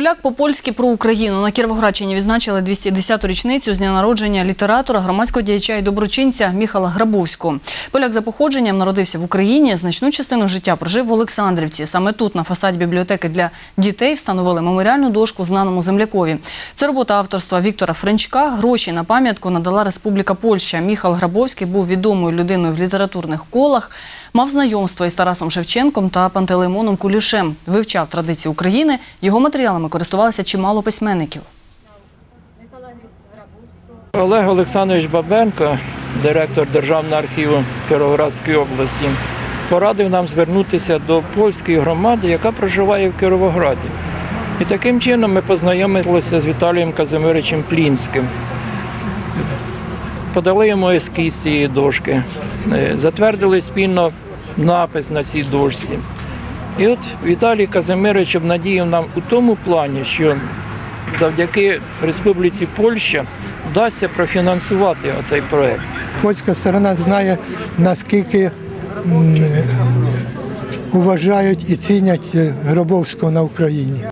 Поляк по-польськи про Україну на Кіровоградщині відзначили 210-ту річницю з дня народження літератора, громадського діяча і доброчинця Міхала Грабовського. Поляк за походженням народився в Україні. Значну частину життя прожив в Олександрівці. Саме тут, на фасаді бібліотеки для дітей, встановили меморіальну дошку знаному землякові. Це робота авторства Віктора Френчка. Гроші на пам'ятку надала Республіка Польща. Міхал Грабовський був відомою людиною в літературних колах. Мав знайомство із Тарасом Шевченком та Пантелеймоном Кулішем. Вивчав традиції України. Його матеріалами користувалися чимало письменників. Олег Олександрович Бабенко, директор Державного архіву Кіровоградської області, порадив нам звернутися до польської громади, яка проживає в Кіровограді. І таким чином ми познайомилися з Віталієм Казимировичем Плінським. Подали йому ескіз цієї дошки, затвердили спільно напис на цій дошці. І от Віталій Казимирович обнадіяв нам у тому плані, що завдяки Республіці Польща вдасться профінансувати оцей проект. Польська сторона знає, наскільки уважають вважають і цінять е, Гробовського на Україні.